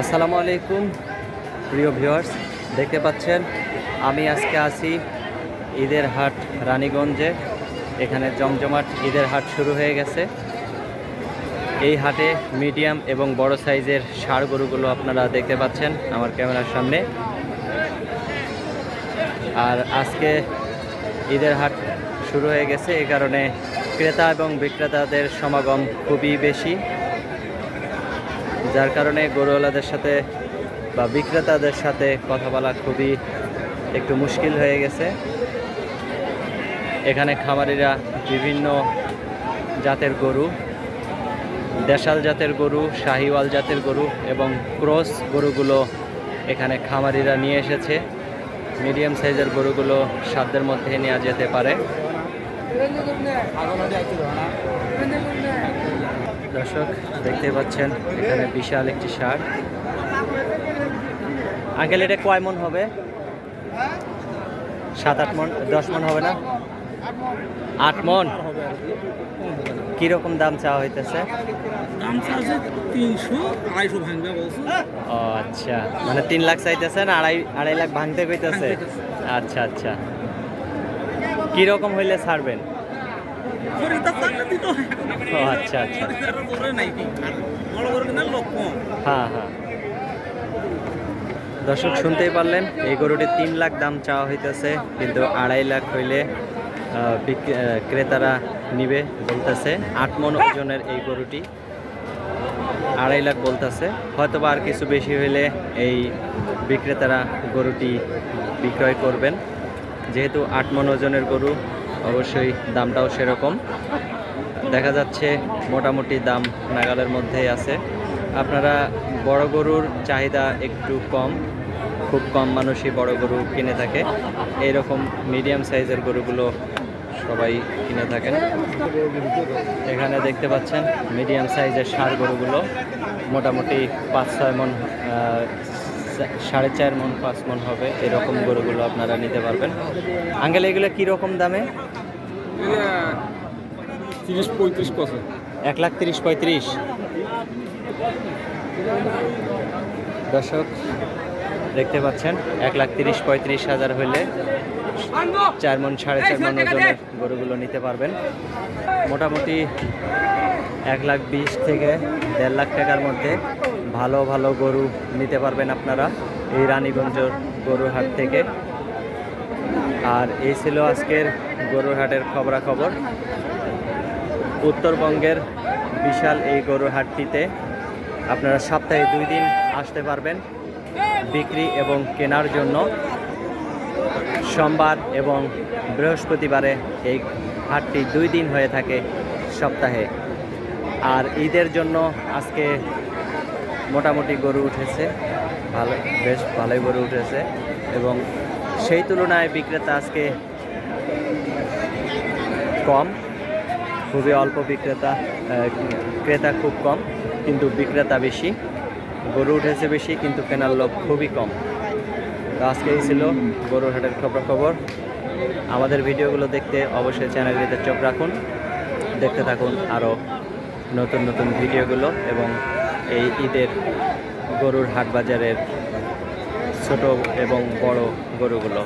আসসালামু আলাইকুম, প্রিয় ভিউয়ার্স, দেখতে পাচ্ছেন, আমি আজকে আছি ঈদের হাট রানীগঞ্জে। এখানে জমজমাট ঈদের হাট শুরু হয়ে গেছে। এই হাটে মিডিয়াম এবং বড় সাইজের ষাড় গরুগুলো আপনারা দেখতে পাচ্ছেন আমার ক্যামেরার সামনে। আর আজকে ঈদের হাট শুরু হয়ে গেছে এই কারণে ক্রেতা এবং বিক্রেতাদের সমাগম খুবই বেশি। যার কারণে গরুওয়ালাদের সাথে বা বিক্রেতাদের সাথে কথা বলা খুবই একটু মুশকিল হয়ে গেছে। এখানে খামারিরা বিভিন্ন জাতের গরু, দেশাল জাতের গরু, শাহিওয়াল জাতের গরু এবং ক্রস গরুগুলো এখানে খামারিরা নিয়ে এসেছে। মিডিয়াম সাইজের গরুগুলো সাধ্যের মধ্যে নেওয়া যেতে পারে। দর্শক দেখতে পাচ্ছেন এখানে বিশাল একটি সার। আঙ্কেল এটা কয় মন হবে? সাত আট মন দশ মন হবে না? আট মন? কীরকম দাম চাওয়া হইতেছে? ও আচ্ছা। মানে তিন লাখ চাইতেছেন আড়াই আড়াই লাখ ভাঙতে কইতেছে। আচ্ছা আচ্ছা। কীরকম হইলে ছাড়বেন? খরিদার থাকলে দিত। ও আচ্ছা আচ্ছা। খরিদার করে নাই কি? বড় করে কিনা লোক কম। হ্যাঁ হ্যাঁ। দর্শক শুনতেই পারলেন এই গরুটি তিন লাখ দাম চাওয়া হইতেছে কিন্তু আড়াই লাখ হইলে ক্রেতারা নিবে বলতেছে আট মন ওজনের এই গরুটি। আড়াই লাখ বলতেছে। হয়তো বা আর কিছু বেশি হইলে এই বিক্রেতারা গরুটি বিক্রয় করবেন। যেহেতু আট মন ওজনের গরু অবশ্যই দামটাও সেরকম। দেখা যাচ্ছে মোটামুটি দাম নাগালের মধ্যেই আছে। আপনারা বড় গরুর চাহিদা একটু কম, খুব কম মানুষই বড় গরু কিনে থাকে। এইরকম মিডিয়াম সাইজের গরুগুলো সবাই কিনে থাকেন। এখানে দেখতে পাচ্ছেন মিডিয়াম সাইজের ষাঁড় গরুগুলো। মোটামুটি পাঁচ ছয় মন সাড়ে চার মন পাঁচ মন হবে এরকম গরুগুলো আপনারা নিতে পারবেন। আঙ্কেল এগুলো কীরকম দামে? তিরিশ পঁয়ত্রিশ বছর এক লাখ তিরিশ পঁয়ত্রিশ। দর্শক দেখতে পাচ্ছেন এক লাখ তিরিশ পঁয়ত্রিশ হাজার হইলে চার মন সাড়ে চার মন ওজনের গরুগুলো নিতে পারবেন। মোটামুটি এক লাখ বিশ থেকে দেড় লাখ টাকার মধ্যে ভালো ভালো গরু নিতে পারবেন আপনারা এই রানীগঞ্জ গরুর হাট থেকে। আর এই ছিল আজকের গরুর হাটের খবরাখবর। উত্তরবঙ্গের বিশাল এই গরুর হাটটিতে আপনারা সপ্তাহে দুই দিন আসতে পারবেন বিক্রি এবং কেনার জন্য। সোমবার এবং বৃহস্পতিবারে এই হাটটি দুই দিন হয়ে থাকে সপ্তাহে। আর ঈদের জন্য আজকে মোটামুটি গরু উঠেছে। ভালো, বেশ ভালোই গরু উঠেছে এবং সেই তুলনায় বিক্রেতা আজকে কম, খুবই অল্প বিক্রেতা ক্রেতা খুব কম, কিন্তু বিক্রেতা বেশি গরু উঠেছে বেশি, কিন্তু কেনার লোক খুবই কম। তো আজকে এই ছিল গরুর হাটের খবর খবর আমাদের ভিডিওগুলো দেখতে অবশ্যই চ্যানেলটিতে চোখ রাখুন। দেখতে থাকুন আরও নতুন নতুন ভিডিওগুলো এবং এই ঈদের গরুর হাট বাজারের ছোট এবং বড় গরুগুলো।